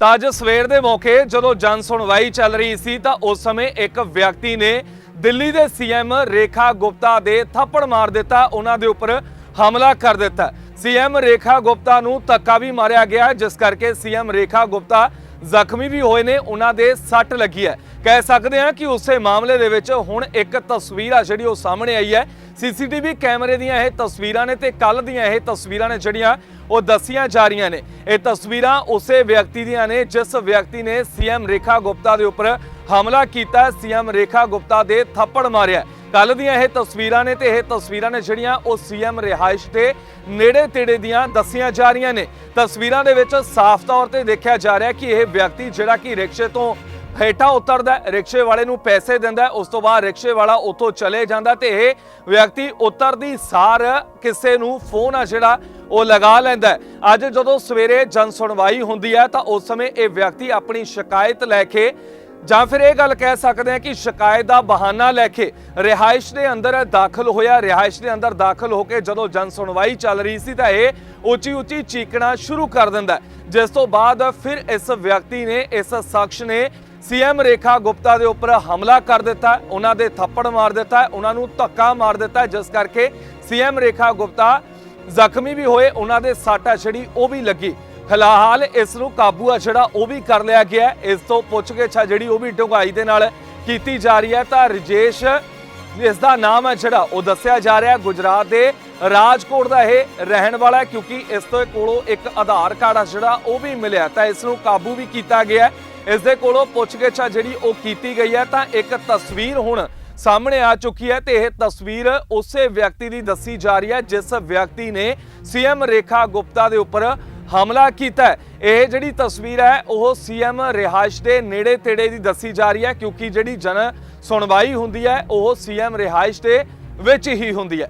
ਤਾਂ ਅੱਜ ਸਵੇਰ ਦੇ ਮੌਕੇ ਜਦੋਂ ਜਨ ਸੁਣਵਾਈ ਚੱਲ ਰਹੀ ਸੀ ਤਾਂ ਉਸ ਸਮੇਂ ਇੱਕ ਵਿਅਕਤੀ ਨੇ ਦਿੱਲੀ ਦੇ ਸੀਐਮ ਰੇਖਾ ਗੁਪਤਾ ਦੇ ਥੱਪੜ ਮਾਰ ਦਿੱਤਾ, ਉਹਨਾਂ ਦੇ ਉੱਪਰ ਹਮਲਾ ਕਰ ਦਿੱਤਾ। ਸੀਐਮ ਰੇਖਾ ਗੁਪਤਾ ਨੂੰ ਧੱਕਾ ਵੀ ਮਾਰਿਆ ਗਿਆ, ਜਿਸ ਕਰਕੇ ਸੀਐਮ ਰੇਖਾ ਗੁਪਤਾ ਜ਼ਖਮੀ ਵੀ ਹੋਏ ਨੇ, ਉਹਨਾਂ ਦੇ ਸੱਟ ਲੱਗੀ ਹੈ। ਕਹਿ ਸਕਦੇ ਹਾਂ ਕਿ ਉਸੇ ਮਾਮਲੇ ਦੇ ਵਿੱਚ ਹੁਣ ਇੱਕ ਤਸਵੀਰ ਆ ਜਿਹੜੀ ਉਹ ਸਾਹਮਣੇ ਆਈ ਹੈ। ਸੀਸੀਟੀਵੀ ਕੈਮਰੇ ਦੀਆਂ ਇਹ ਤਸਵੀਰਾਂ ਨੇ ਤੇ ਕੱਲ ਦੀਆਂ ਇਹ ਤਸਵੀਰਾਂ ਨੇ ਜਿਹੜੀਆਂ ਉਹ ਦੱਸੀਆਂ ਜਾ ਰਹੀਆਂ ਨੇ। ਇਹ ਤਸਵੀਰਾਂ ਉਸੇ ਵਿਅਕਤੀ ਦੀਆਂ ਨੇ ਜਿਸ ਵਿਅਕਤੀ ਨੇ ਸੀਐਮ ਰੇਖਾ ਗੁਪਤਾ ਦੇ ਉੱਪਰ ਹਮਲਾ ਕੀਤਾ। ਸੀਐਮ ਰੇਖਾ ਗੁਪਤਾ ਦੇ ਥੱਪੜ ਮਾਰਿਆ। ਕੱਲ ਦੀਆਂ ਇਹ ਤਸਵੀਰਾਂ ਨੇ ਤੇ ਇਹ ਤਸਵੀਰਾਂ ਨੇ ਜਿਹੜੀਆਂ ਉਹ ਸੀਐਮ ਰਿਹਾਇਸ਼ ਦੇ ਨੇੜੇ ਤੇੜੇ ਦੀਆਂ ਦੱਸੀਆਂ ਜਾ ਰਹੀਆਂ ਨੇ। ਤਸਵੀਰਾਂ ਦੇ ਵਿੱਚ ਸਾਫ਼ ਤੌਰ ਤੇ ਦੇਖਿਆ ਜਾ ਰਿਹਾ ਕਿ ਇਹ ਵਿਅਕਤੀ ਜਿਹੜਾ ਕਿ ਰਿਕਸ਼ੇ ਤੋਂ ਹੇਠਾਂ ਉਤਰਦਾ ਰਿਕਸ਼ੇ ਵਾਲੇ ਨੂੰ ਪੈਸੇ ਦਿੰਦਾ ਉਸ ਤੋਂ ਬਾਅਦ ਰਿਕਸ਼ੇ ਵਾਲਾ ਉੱਥੋਂ ਚਲੇ ਜਾਂਦਾ ਤੇ ਇਹ ਵਿਅਕਤੀ ਉਤਰਦੀ ਸਾਰ ਕਿਸੇ ਨੂੰ ਫੋਨ ਆ ਜਿਹੜਾ ਉਹ ਲਗਾ ਲੈਂਦਾ ਅੱਜ ਜਦੋਂ ਸਵੇਰੇ ਜਨ ਸੁਣਵਾਈ ਹੁੰਦੀ ਹੈ ਤਾਂ ਉਸ ਸਮੇਂ ਇਹ ਵਿਅਕਤੀ ਆਪਣੀ ਸ਼ਿਕਾਇਤ ਲੈ ਕੇ ਜਾਂ ਫਿਰ ਇਹ ਗੱਲ ਕਹਿ ਸਕਦੇ ਹਾਂ ਕਿ ਸ਼ਿਕਾਇਤ ਦਾ ਬਹਾਨਾ ਲੈ ਕੇ ਰਿਹਾਇਸ਼ ਦੇ ਅੰਦਰ ਦਾਖਲ ਹੋਇਆ। ਰਿਹਾਇਸ਼ ਦੇ ਅੰਦਰ ਦਾਖਲ ਹੋ ਕੇ ਜਦੋਂ ਜਨ ਸੁਣਵਾਈ ਚੱਲ ਰਹੀ ਸੀ ਤਾਂ ਇਹ ਉੱਚੀ ਉੱਚੀ ਚੀਕਣਾ ਸ਼ੁਰੂ ਕਰ ਦਿੰਦਾ ਜਿਸ ਤੋਂ ਬਾਅਦ ਫਿਰ ਇਸ ਵਿਅਕਤੀ ਨੇ, ਇਸ ਸ਼ਖਸ ਨੇ ਸੀਐਮ ਰੇਖਾ ਗੁਪਤਾ ਦੇ ਉੱਪਰ ਹਮਲਾ ਕਰ ਦਿੱਤਾ ਉਹਨਾਂ ਦੇ ਥੱਪੜ ਮਾਰ ਦਿੱਤਾ ਉਹਨਾਂ ਨੂੰ ਧੱਕਾ ਮਾਰ ਦਿੱਤਾ ਜਿਸ ਕਰਕੇ ਸੀਐਮ ਰੇਖਾ ਗੁਪਤਾ ਜ਼ਖਮੀ ਵੀ ਹੋਏ, ਉਹਨਾਂ ਦੇ ਸੱਟ ਆ ਜਿਹੜੀ ਉਹ ਵੀ ਲੱਗੀ। ਫਿਲਹਾਲ ਇਸ ਨੂੰ ਕਾਬੂ ਆ ਜਿਹੜਾ ਉਹ ਵੀ ਕਰ ਲਿਆ ਗਿਆ ਇਸ ਤੋਂ ਪੁੱਛਗਿੱਛ ਆ ਜਿਹੜੀ ਉਹ ਵੀ ਡੂੰਘਾਈ ਦੇ ਨਾਲ ਕੀਤੀ ਜਾ ਰਹੀ ਹੈ। ਤਾਂ ਰਜੇਸ਼, ਇਸ ਦਾ ਨਾਮ ਹੈ ਜਿਹੜਾ, ਉਹ ਦੱਸਿਆ ਜਾ ਰਿਹਾ ਗੁਜਰਾਤ ਦੇ ਰਾਜਕੋਟ ਦਾ ਇਹ ਰਹਿਣ ਵਾਲਾ ਕਿਉਂਕਿ ਇਸ ਤੋਂ ਕੋਲੋਂ ਇੱਕ ਆਧਾਰ ਕਾਰਡ ਆ ਜਿਹੜਾ, ਉਹ ਵੀ ਮਿਲਿਆ ਤਾਂ ਇਸ ਨੂੰ ਕਾਬੂ ਵੀ ਕੀਤਾ ਗਿਆ ਇਸ ਦੇ ਕੋਲੋਂ ਪੁੱਛਗਿੱਛ ਆ ਜਿਹੜੀ ਉਹ ਕੀਤੀ ਗਈ ਹੈ, ਤਾਂ ਇੱਕ ਤਸਵੀਰ ਹੁਣ ਸਾਹਮਣੇ ਆ ਚੁੱਕੀ ਹੈ ਤੇ ਇਹ ਤਸਵੀਰ ਉਸੇ ਵਿਅਕਤੀ ਦੀ ਦੱਸੀ ਜਾ ਰਹੀ ਹੈ, ਜਿਸ ਵਿਅਕਤੀ ਨੇ ਸੀਐਮ ਰੇਖਾ ਗੁਪਤਾ ਦੇ ਉੱਪਰ ਹਮਲਾ ਕੀਤਾ ਇਹ ਜਿਹੜੀ ਤਸਵੀਰ ਹੈ, ਉਹ ਸੀਐਮ ਰਿਹਾਇਸ਼ ਦੇ ਨੇੜੇ ਤੇੜੇ ਦੀ ਦੱਸੀ ਜਾ ਰਹੀ ਹੈ, ਕਿਉਂਕਿ ਜਿਹੜੀ ਜਨ ਸੁਣਵਾਈ ਹੁੰਦੀ ਹੈ, ਉਹ ਸੀਐਮ ਰਿਹਾਇਸ਼ ਦੇ ਵਿੱਚ ਹੀ ਹੁੰਦੀ ਹੈ।